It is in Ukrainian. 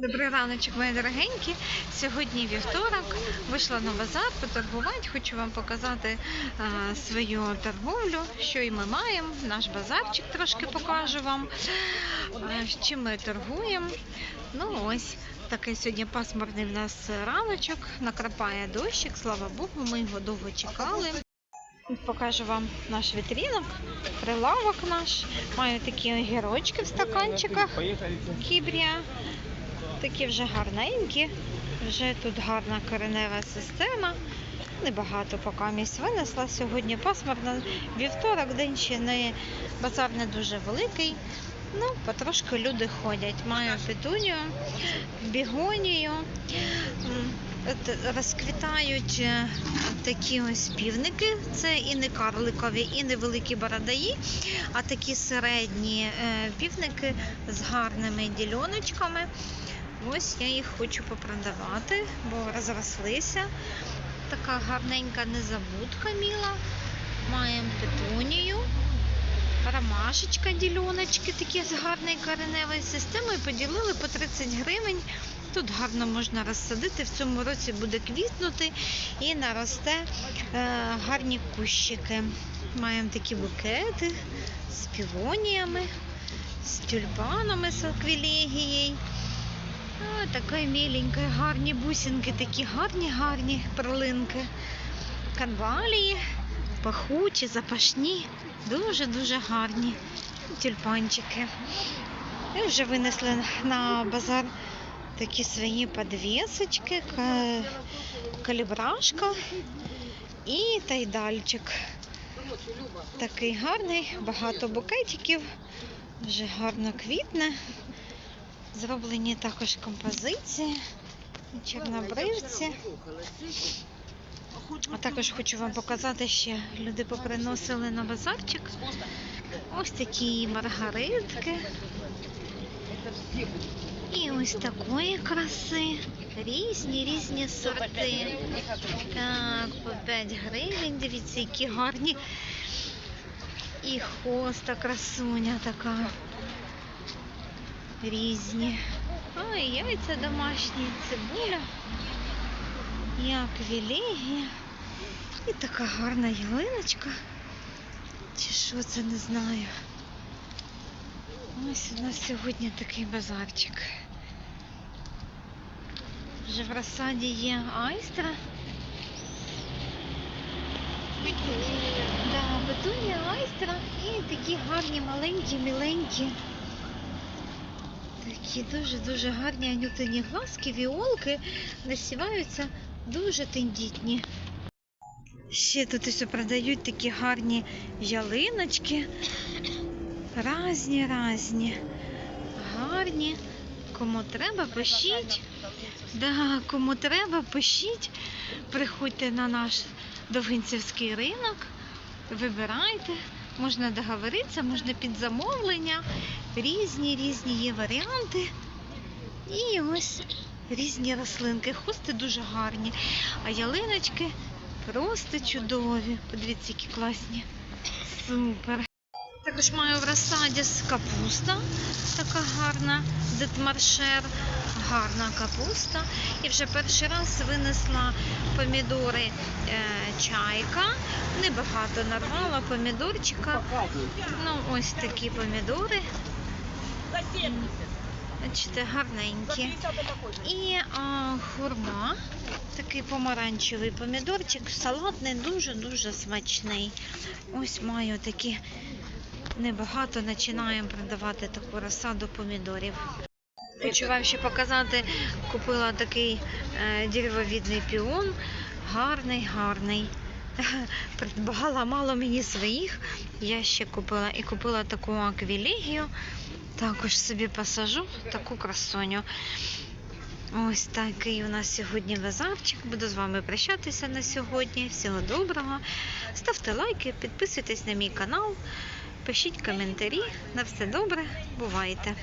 Добрий раночок, мої дорогенькі. Сьогодні вівторок. Вийшла на базар поторгувати. Хочу вам показати а, свою торговлю, що і ми маємо. Наш базарчик трошки покажу вам. А, чим ми торгуємо. Ну ось такий сьогодні пасмурний в нас раночок. Накрапає дощик, слава Богу, ми його довго чекали. Покажу вам наш вітрінок, прилавок наш. Маю такі огірочки в стаканчиках. Кібрія. Такі вже гарненькі. Вже тут гарна коренева система. Небагато поки місць винесла. Сьогодні пасмурно. Вівторок день ще не базар не дуже великий. Ну, потрошки люди ходять. Маю петунію, бігонію. Розквітають е, такі ось півники. Це і не карликові, і не великі бородаї, а такі середні е, півники з гарними дільоночками. Ось я їх хочу попродавати, бо розрослися. Така гарненька незабудка міла. Маємо петунію, ромашечка, діляночки такі з гарною кореневою системою. Поділили по 30 гривень. Тут гарно можна розсадити. В цьому році буде квітнути і наросте е, гарні кущики. Маємо такі букети з півоніями, з тюльпанами, з аквілегією. О, така гарні бусинки, такі гарні, гарні перлинки. Канвалії, пахучі, запашні, дуже-дуже гарні тюльпанчики. І вже винесли на базар такі свої подвісочки, калібрашка і тайдальчик. Такий гарний, багато букетиків, вже гарно квітне. Зроблені також композиції, чорнобривці. А також хочу вам показати ще, люди поприносили на базарчик. Ось такі маргаритки. І ось такої краси. Різні різні сорти. Так, по 5 гривень. Дивіться, які гарні. І хоста красуня така різні. Ой, яйця домашні, цибуля, і аквілегія. І така гарна ялиночка. Чи що це не знаю. Ось у нас сьогодні такий базарчик. Вже в розсаді є айстра. Да, петунія айстра і такі гарні, маленькі, міленькі. Такі дуже-дуже гарні анютині глазки, віолки насіваються дуже тендітні. Ще тут ось продають такі гарні ялиночки. Разні, разні. Гарні. Кому треба, пишіть. Да, кому треба, пишіть. Приходьте на наш Довгинцівський ринок, вибирайте. Можна договоритися, можна під замовлення. Різні різні є варіанти. І ось різні рослинки. Хости дуже гарні, а ялиночки просто чудові. Подивіться, які класні. Супер. Також маю в розсаді капуста, така гарна, детмаршер, гарна капуста. І вже перший раз винесла помідори е, чайка. Небагато нарвала помідорчика. Ну, ось такі помідори. Бачите, гарненькі. І а, хурма, такий помаранчевий помідорчик, салатний, дуже-дуже смачний. Ось маю такі небагато, починаємо продавати таку розсаду помідорів. Хочу вам ще показати, купила такий е, деревовідний піон, гарний, гарний. Придбала мало мені своїх. Я ще купила і купила таку аквілегію. Також собі посажу таку красуню. Ось такий у нас сьогодні базарчик. Буду з вами прощатися на сьогодні. Всього доброго. Ставте лайки, підписуйтесь на мій канал, пишіть коментарі. На все добре, бувайте!